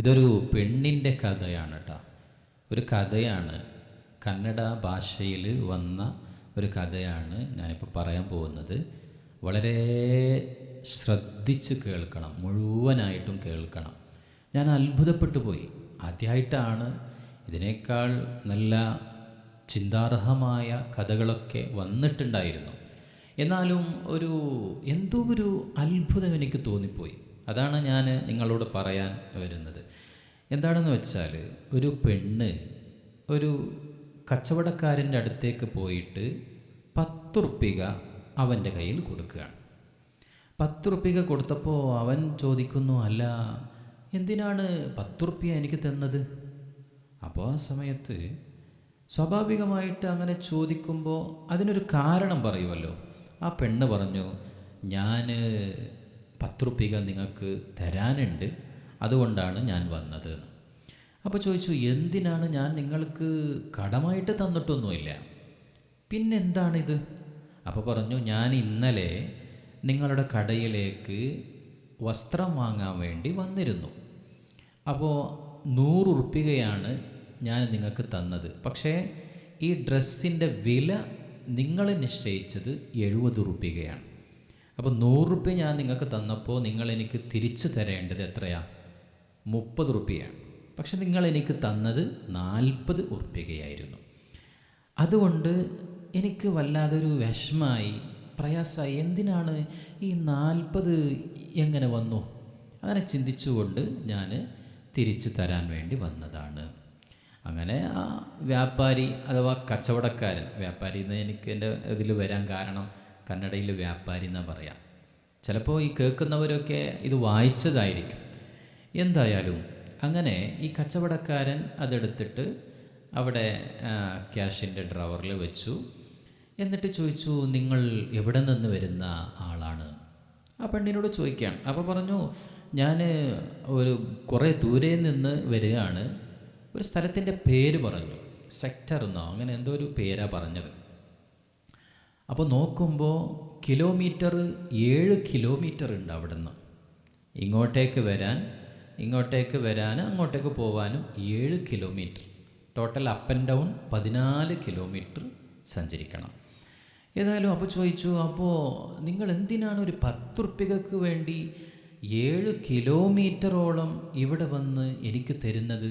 ഇതൊരു പെണ്ണിന്റെ കഥയാണ് കേട്ടോ ഒരു കഥയാണ് കന്നഡ ഭാഷയിൽ വന്ന ഒരു കഥയാണ് ഞാനിപ്പോൾ പറയാൻ പോകുന്നത്. വളരെ ശ്രദ്ധിച്ച് കേൾക്കണം മുഴുവനായിട്ടും കേൾക്കണം. ഞാൻ അത്ഭുതപ്പെട്ടു പോയി. ആദ്യമായിട്ടാണ് ഇതിനേക്കാൾ നല്ല ചിന്താർഹമായ കഥകളൊക്കെ വന്നിട്ടുണ്ടായിരുന്നു. എന്നാലും ഒരു എന്തോ ഒരു അത്ഭുതം എനിക്ക് തോന്നിപ്പോയി. അതാണ് ഞാൻ നിങ്ങളോട് പറയാൻ വരുന്നത്. എന്താണെന്ന് വെച്ചാൽ ഒരു പെണ്ണ് ഒരു കച്ചവടക്കാരന്റെ അടുത്തേക്ക് പോയിട്ട് പത്തുറുപ്പിക അവന്റെ കയ്യിൽ കൊടുക്കുകയാണ്. പത്തുറുപ്പിക കൊടുത്തപ്പോൾ അവൻ ചോദിക്കുന്നു അല്ല എന്തിനാണ് പത്തുറുപ്പിക എനിക്ക് തന്നത്? അപ്പോൾ ആ സമയത്ത് സ്വാഭാവികമായിട്ട് അങ്ങനെ ചോദിക്കുമ്പോൾ അതിനൊരു കാരണം പറയുമല്ലോ. ആ പെണ്ണ് പറഞ്ഞു ഞാൻ പത്തുറുപ്പിക നിങ്ങൾക്ക് തരാനുണ്ട്. അതുകൊണ്ടാണ് ഞാൻ വന്നത്. അപ്പോൾ ചോദിച്ചു എന്തിനാണ് ഞാൻ നിങ്ങൾക്ക് കടമായിട്ട് തന്നിട്ടൊന്നുമില്ല? പിന്നെന്താണിത്? അപ്പോൾ പറഞ്ഞു ഞാൻ ഇന്നലെ നിങ്ങളുടെ കടയിലേക്ക് വസ്ത്രം വാങ്ങാൻ വേണ്ടി വന്നിരുന്നു. അപ്പോൾ നൂറ് ഉറുപ്പികയാണ് ഞാൻ നിങ്ങൾക്ക് തന്നത്. പക്ഷേ ഈ ഡ്രസ്സിന്റെ വില നിങ്ങൾ നിശ്ചയിച്ചത് എഴുപത് ഉറുപ്പികയാണ് അപ്പോൾ നൂറ് റുപ്യ ഞാൻ നിങ്ങൾക്ക് തന്നപ്പോൾ നിങ്ങൾ എനിക്ക് തിരിച്ചു തരേണ്ടത് എത്രയാണ് മുപ്പത് റുപ്യയാണ്. പക്ഷെ നിങ്ങൾ എനിക്ക് തന്നത് നാൽപ്പത് ഉറുപ്പികയായിരുന്നു അതുകൊണ്ട് എനിക്ക് വല്ലാതൊരു വിഷമായി പ്രയാസമായി എന്തിനാണ് ഈ നാൽപ്പത് എങ്ങനെ വന്നു? അങ്ങനെ ചിന്തിച്ചുകൊണ്ട് ഞാൻ തിരിച്ചു തരാൻ വേണ്ടി വന്നതാണ്. അങ്ങനെ ആ വ്യാപാരി അഥവാ കച്ചവടക്കാരൻ വ്യാപാരി എന്ന് എനിക്ക് എന്റെ ഇതിൽ വരാൻ കാരണം കന്നഡയിൽ വ്യാപാരി എന്നാ പറയാം. ചിലപ്പോൾ ഈ കേൾക്കുന്നവരൊക്കെ ഇത് വായിച്ചതായിരിക്കും. എന്തായാലും അങ്ങനെ ഈ കച്ചവടക്കാരൻ അതെടുത്തിട്ട് അവിടെ ക്യാഷിന്റെ ഡ്രവറിൽ വെച്ചു. എന്നിട്ട് ചോദിച്ചു നിങ്ങൾ എവിടെ നിന്ന് വരുന്ന ആളാണ്? ആ പെണ്ണിനോട് ചോദിക്കുകയാണ്. അപ്പോൾ പറഞ്ഞു ഞാൻ ഒരു കുറേ ദൂരെ നിന്ന് വരികയാണ്. ഒരു സ്ഥലത്തിന്റെ പേര് പറഞ്ഞു. സെക്ടർ എന്നോ അങ്ങനെ എന്തോ ഒരു പേരാണ് പറഞ്ഞത്. അപ്പോൾ നോക്കുമ്പോൾ കിലോമീറ്റർ ഏഴ് കിലോമീറ്റർ ഉണ്ട് അവിടെ നിന്ന് ഇങ്ങോട്ടേക്ക് വരാൻ ഇങ്ങോട്ടേക്ക് വരാനും അങ്ങോട്ടേക്ക് പോവാനും ഏഴ് kilometre. Total up and down പതിനാല് കിലോമീറ്റർ സഞ്ചരിക്കണം. ഏതായാലും അപ്പോൾ ചോദിച്ചു അപ്പോൾ നിങ്ങൾ എന്തിനാണ് ഒരു പത്ത് റുപ്യകൾക്ക് വേണ്ടി ഏഴ് കിലോമീറ്ററോളം ഇവിടെ വന്ന് എനിക്ക് തരുന്നത്?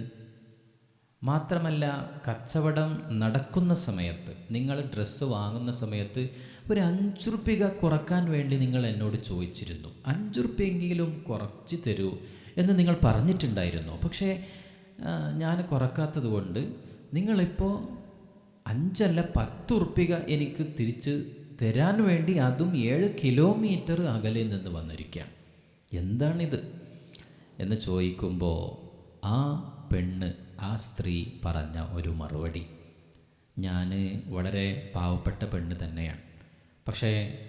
മാത്രമല്ല കച്ചവടം നടക്കുന്ന സമയത്ത് നിങ്ങൾ ഡ്രസ്സ് വാങ്ങുന്ന സമയത്ത് ഒരു അഞ്ച് റുപ്യ കുറയ്ക്കാൻ വേണ്ടി നിങ്ങൾ എന്നോട് ചോദിച്ചിരുന്നു. അഞ്ച് റുപ്യെങ്കിലും കുറച്ച് തരൂ എന്ന് നിങ്ങൾ പറഞ്ഞിട്ടുണ്ടായിരുന്നു. പക്ഷേ ഞാൻ കുറക്കാത്തത് കൊണ്ട് നിങ്ങളിപ്പോൾ അഞ്ചല്ല പത്ത് ഉറുപ്പിക എനിക്ക് തിരിച്ച് തരാൻ വേണ്ടി അതും ഏഴ് കിലോമീറ്റർ അകലെ നിന്ന് വന്നിരിക്കുകയാണ്. എന്താണിത് എന്ന് ചോദിക്കുമ്പോൾ ആ പെണ്ണ് ആ സ്ത്രീ പറഞ്ഞ ഒരു മറുപടി. ഞാൻ വളരെ പാവപ്പെട്ട പെണ്ണ് തന്നെയാണ്. പക്ഷേ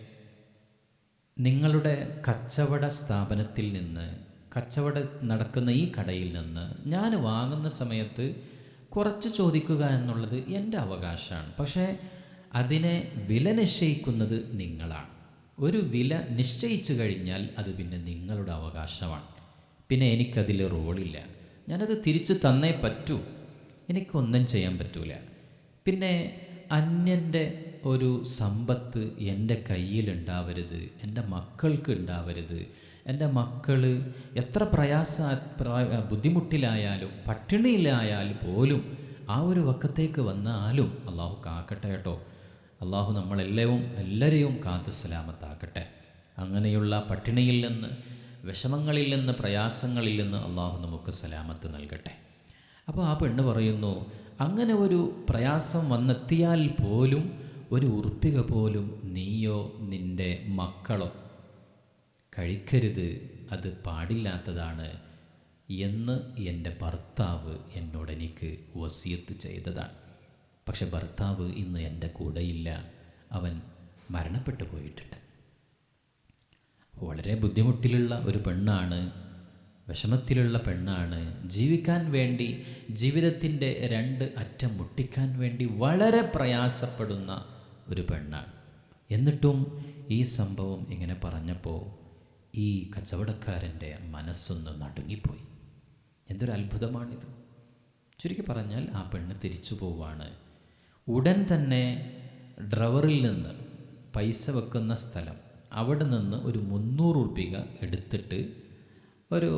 നിങ്ങളുടെ കച്ചവട സ്ഥാപനത്തിൽ നിന്ന് കച്ചവട നടക്കുന്ന ഈ കടയിൽ നിന്ന് ഞാൻ വാങ്ങുന്ന സമയത്ത് കുറച്ച് ചോദിക്കുക എന്നുള്ളത് എന്റെ അവകാശമാണ്. പക്ഷേ അതിനെ വില നിശ്ചയിക്കുന്നത് നിങ്ങളാണ്. ഒരു വില നിശ്ചയിച്ചു കഴിഞ്ഞാൽ അത് പിന്നെ നിങ്ങളുടെ അവകാശമാണ്. പിന്നെ എനിക്കതിൽ റോളില്ല. ഞാനത് തിരിച്ചു തന്നേ പറ്റൂ. എനിക്കൊന്നും ചെയ്യാൻ പറ്റൂല. പിന്നെ അന്യന്റെ ഒരു സമ്പത്ത് എന്റെ കയ്യിലുണ്ടാവരുത് എന്റെ മക്കൾക്ക് ഉണ്ടാവരുത്. എന്റെ മക്കൾ എത്ര പ്രയാസ പ്ര- ബുദ്ധിമുട്ടിലായാലും പട്ടിണിയിലായാൽ പോലും ആ ഒരു വക്കത്തേക്ക് വന്നാലും അള്ളാഹു കാക്കട്ടെ കേട്ടോ. അള്ളാഹു നമ്മളെല്ലാവും എല്ലാവരെയും കാത്ത് സലാമത്താക്കട്ടെ അങ്ങനെയുള്ള പട്ടിണിയിൽ നിന്ന് വിഷമങ്ങളിൽ നിന്ന് പ്രയാസങ്ങളിൽ നിന്ന് അള്ളാഹു നമുക്ക് സലാമത്ത് നൽകട്ടെ. അപ്പോൾ ആ പെണ്ണ് പറയുന്നു അങ്ങനെ ഒരു പ്രയാസം വന്നെത്തിയാൽ പോലും ഒരു ഉറുപ്പിക പോലും നീയോ നിന്റെ മക്കളോ കഴിക്കരുത് അത് പാടില്ലാത്തതാണ് എന്ന് എന്റെ ഭർത്താവ് എന്നോട് എനിക്ക് വസിയത്ത് ചെയ്തതാണ്. പക്ഷെ ഭർത്താവ് ഇന്ന് എന്റെ കൂടെയില്ല. അവൻ മരണപ്പെട്ടു പോയിട്ടുണ്ട്. വളരെ ബുദ്ധിമുട്ടിലുള്ള ഒരു പെണ്ണാണ് വിഷമത്തിലുള്ള പെണ്ണാണ്. ജീവിക്കാൻ വേണ്ടി ജീവിതത്തിന്റെ രണ്ട് അറ്റം മുട്ടിക്കാൻ വേണ്ടി വളരെ പ്രയാസപ്പെടുന്ന ഒരു പെണ്ണാണ്. എന്നിട്ടും ഈ സംഭവം ഇങ്ങനെ പറഞ്ഞപ്പോൾ ഈ കച്ചവടക്കാരന്റെ മനസ്സൊന്ന് നടുങ്ങിപ്പോയി. എന്തൊരു അത്ഭുതമാണിത്. ചുരുക്കി പറഞ്ഞാൽ ആ പെണ്ണ് തിരിച്ചു പോവാണ്. ഉടൻ തന്നെ ഡ്രവറിൽ നിന്ന് പൈസ വെക്കുന്ന സ്ഥലം അവിടെ നിന്ന് ഒരു മുന്നൂറ് ഉറുപ്പിക എടുത്തിട്ട് ഒരു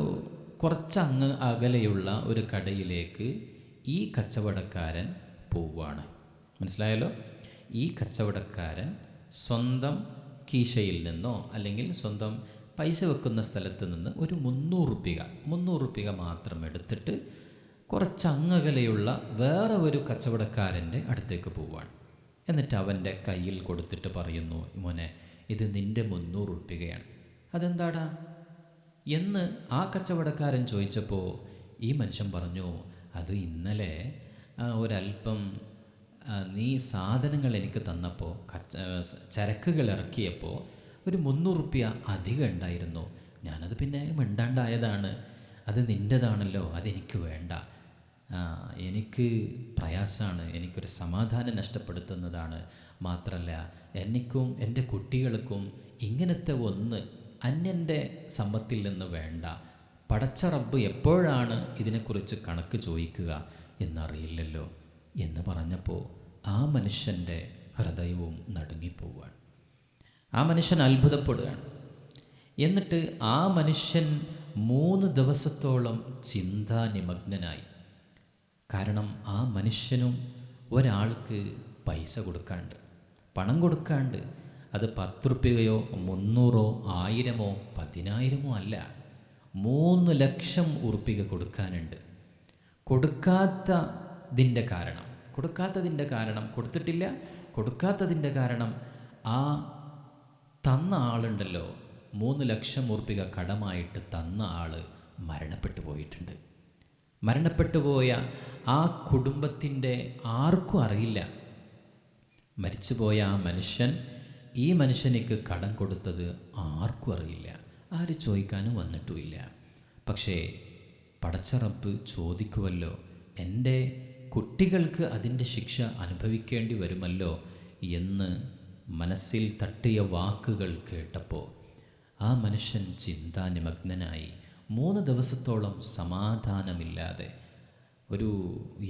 കുറച്ചങ്ങ് അകലെയുള്ള ഒരു കടയിലേക്ക് ഈ കച്ചവടക്കാരൻ പോവുകയാണ്. മനസ്സിലായല്ലോ? ഈ കച്ചവടക്കാരൻ സ്വന്തം കീശയിൽ നിന്നോ അല്ലെങ്കിൽ സ്വന്തം പൈസ വെക്കുന്ന സ്ഥലത്ത് നിന്ന് ഒരു മുന്നൂറ് റുപ്യ മുന്നൂറ് റുപ്യ മാത്രം എടുത്തിട്ട് കുറച്ച് അങ്ങകലെയുള്ള വേറെ ഒരു കച്ചവടക്കാരന്റെ അടുത്തേക്ക് പോവുകയാണ്. എന്നിട്ട് അവന്റെ കയ്യിൽ കൊടുത്തിട്ട് പറയുന്നു മോനെ ഇത് നിന്റെ മുന്നൂറ് ഉറുപ്പികയാണ്. അതെന്താടാ? എന്ന് ആ കച്ചവടക്കാരൻ ചോദിച്ചപ്പോൾ ഈ മനുഷ്യൻ പറഞ്ഞു അത് ഇന്നലെ ഒരല്പം നീ സാധനങ്ങൾ എനിക്ക് തന്നപ്പോൾ കച്ച ചരക്കുകൾ ഇറക്കിയപ്പോൾ ഒരു മുന്നൂറ് റുപ്യ അധികം ഉണ്ടായിരുന്നു. ഞാനത് പിന്നെ മിണ്ടാണ്ടായതാണ്. അത് നിന്റെതാണല്ലോ അതെനിക്ക് വേണ്ട. എനിക്ക് പ്രയാസമാണ് എനിക്കൊരു സമാധാനം നഷ്ടപ്പെടുത്തുന്നതാണ്. മാത്രമല്ല എനിക്കും എന്റെ കുട്ടികൾക്കും ഇങ്ങനത്തെ ഒന്ന് അന്യന്റെ സമ്പത്തിൽ നിന്ന് വേണ്ട. പടച്ച റബ്ബ് എപ്പോഴാണ് ഇതിനെക്കുറിച്ച് കണക്ക് ചോദിക്കുക എന്നറിയില്ലല്ലോ എന്ന് പറഞ്ഞപ്പോൾ ആ മനുഷ്യന്റെ ഹൃദയവും നടുങ്ങിപ്പോവുകയാണ് ആ മനുഷ്യൻ അത്ഭുതപ്പെടുകയാണ്. എന്നിട്ട് ആ മനുഷ്യൻ മൂന്ന് ദിവസത്തോളം ചിന്താനിമഗ്നനായി. കാരണം ആ മനുഷ്യനും ഒരാൾക്ക് പൈസ കൊടുക്കാണ്ട് പണം കൊടുക്കാണ്ട് അത് പത്ത് റുപ്യയോ മുന്നൂറോ ആയിരമോ പതിനായിരമോ അല്ല മൂന്ന് ലക്ഷം ഉറുപ്പിക കൊടുക്കാനുണ്ട്. കൊടുക്കാത്തതിന്റെ കാരണം കൊടുക്കാത്തതിന്റെ കാരണം കൊടുത്തിട്ടില്ല കൊടുക്കാത്തതിന്റെ കാരണം ആ തന്ന ആളുണ്ടല്ലോ മൂന്ന് ലക്ഷം ഉറുപ്പിക കടമായിട്ട് തന്ന ആൾ മരണപ്പെട്ടു പോയിട്ടുണ്ട്. മരണപ്പെട്ടു പോയ ആ കുടുംബത്തിന്റെ ആർക്കും അറിയില്ല. മരിച്ചുപോയ ആ മനുഷ്യൻ ഈ മനുഷ്യനിക്ക് കടം കൊടുത്തത് ആർക്കും അറിയില്ല. ആര് ചോദിക്കാനും വന്നിട്ടുമില്ല. പക്ഷേ പടച്ചറപ്പ് ചോദിക്കുമല്ലോ എന്റെ കുട്ടികൾക്ക് അതിന്റെ ശിക്ഷ അനുഭവിക്കേണ്ടി വരുമല്ലോ? എന്ന് മനസ്സിൽ തട്ടിയ വാക്കുകൾ കേട്ടപ്പോൾ ആ മനുഷ്യൻ ചിന്താനിമഗ്നനായി. മൂന്ന് ദിവസത്തോളം സമാധാനമില്ലാതെ ഒരു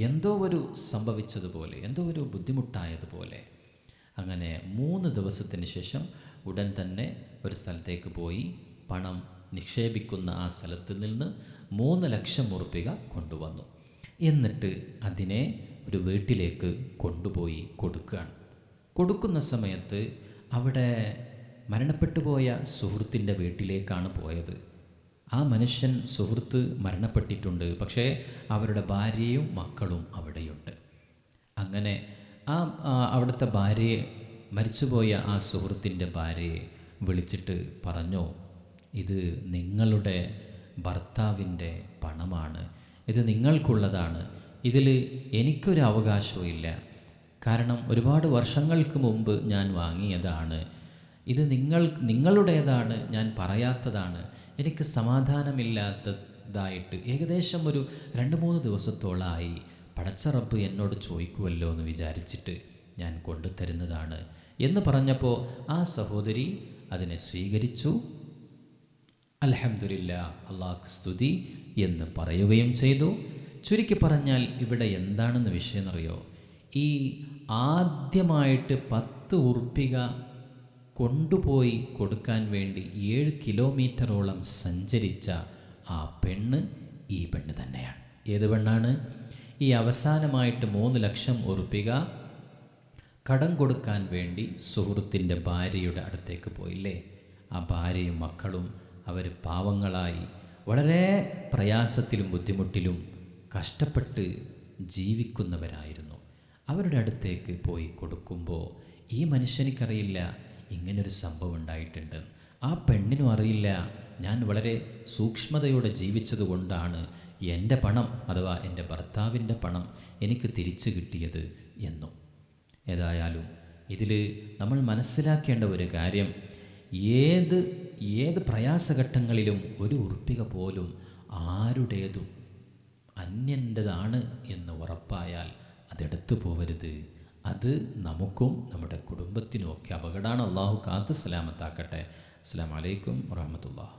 എന്തോ ഒരു സംഭവിച്ചതുപോലെ എന്തോ ഒരു ബുദ്ധിമുട്ടായതുപോലെ അങ്ങനെ മൂന്ന് ദിവസത്തിന് ശേഷം ഉടൻ തന്നെ ഒരു സ്ഥലത്തേക്ക് പോയി പണം നിക്ഷേപിക്കുന്ന ആ സ്ഥലത്ത് നിന്ന് മൂന്ന് ലക്ഷം ഉറുപ്പിക കൊണ്ടുവന്നു. എന്നിട്ട് അതിനെ ഒരു വീട്ടിലേക്ക് കൊണ്ടുപോയി കൊടുക്കുകയാണ്. കൊടുക്കുന്ന സമയത്ത് അവിടെ മരണപ്പെട്ടു പോയ സുഹൃത്തിന്റെ വീട്ടിലേക്കാണ് പോയത്. ആ മനുഷ്യൻ സുഹൃത്ത് മരണപ്പെട്ടിട്ടുണ്ട്. പക്ഷേ അവരുടെ ഭാര്യയും മക്കളും അവിടെയുണ്ട്. അങ്ങനെ ആ അവിടുത്തെ ഭാര്യയെ മരിച്ചുപോയ ആ സുഹൃത്തിന്റെ ഭാര്യയെ വിളിച്ചിട്ട് പറഞ്ഞു ഇത് നിങ്ങളുടെ ഭർത്താവിന്റെ പണമാണ്. ഇത് നിങ്ങൾക്കുള്ളതാണ്. ഇതിൽ എനിക്കൊരു അവകാശവും ഇല്ല. കാരണം ഒരുപാട് വർഷങ്ങൾക്ക് മുമ്പ് ഞാൻ വാങ്ങിയതാണ്. ഇത് നിങ്ങൾ നിങ്ങളുടേതാണ്. ഞാൻ പറയാത്തതാണ്. എനിക്ക് സമാധാനമില്ലാത്തതായിട്ട് ഏകദേശം ഒരു രണ്ട് മൂന്ന് ദിവസത്തോളമായി പടച്ച റബ്ബ് എന്നോട് ചോദിക്കുമല്ലോ എന്ന് വിചാരിച്ചിട്ട് ഞാൻ കൊണ്ടുതരുന്നതാണ് എന്ന് പറഞ്ഞപ്പോൾ ആ സഹോദരി അതിനെ സ്വീകരിച്ചു. അലഹമില്ല അള്ളാഹ് സ്തുതി എന്ന് പറയുകയും ചെയ്തു. ചുരുക്കി പറഞ്ഞാൽ ഇവിടെ എന്താണെന്ന് വിഷയം അറിയോ ഈ ആദ്യമായിട്ട് പത്ത് ഉറുപ്പിക കൊണ്ടുപോയി കൊടുക്കാൻ വേണ്ടി ഏഴ് കിലോമീറ്ററോളം സഞ്ചരിച്ച ആ പെണ്ണ് ഈ പെണ്ണ് തന്നെയാണ്. ഏത് പെണ്ണാണ്? ഈ അവസാനമായിട്ട് മൂന്ന് ലക്ഷം ഉറുപ്പിക കടം കൊടുക്കാൻ വേണ്ടി സുഹൃത്തിന്റെ ഭാര്യയുടെ അടുത്തേക്ക് പോയില്ലേ? ആ ഭാര്യയും മക്കളും അവർ പാവങ്ങളായി വളരെ പ്രയാസത്തിലും ബുദ്ധിമുട്ടിലും കഷ്ടപ്പെട്ട് ജീവിക്കുന്നവരായിരുന്നു. അവരുടെ അടുത്തേക്ക് പോയി കൊടുക്കുമ്പോൾ ഈ മനുഷ്യനിക്കറിയില്ല ഇങ്ങനൊരു സംഭവം ഉണ്ടായിട്ടുണ്ട്. ആ പെണ്ണിനും അറിയില്ല ഞാൻ വളരെ സൂക്ഷ്മതയോടെ ജീവിച്ചത് കൊണ്ടാണ് എന്റെ പണം അഥവാ എന്റെ ഭർത്താവിന്റെ പണം എനിക്ക് തിരിച്ചു കിട്ടിയത് എന്നും. ഏതായാലും ഇതിൽ നമ്മൾ മനസ്സിലാക്കേണ്ട ഒരു കാര്യം ഏത് ഏത് പ്രയാസഘട്ടങ്ങളിലും ഒരു ഉറുപ്പിക പോലും ആരുടേതും അന്യന്റെതാണ് എന്ന് ഉറപ്പായാൽ അതെടുത്തു പോവരുത്. അത് നമുക്കും നമ്മുടെ കുടുംബത്തിനും ഒക്കെ അപകടമാണ്. അള്ളാഹു കാത്ത് സലാമത്താക്കട്ടെ. അസ്സാം വലൈക്കും വാഹമത്തുള്ള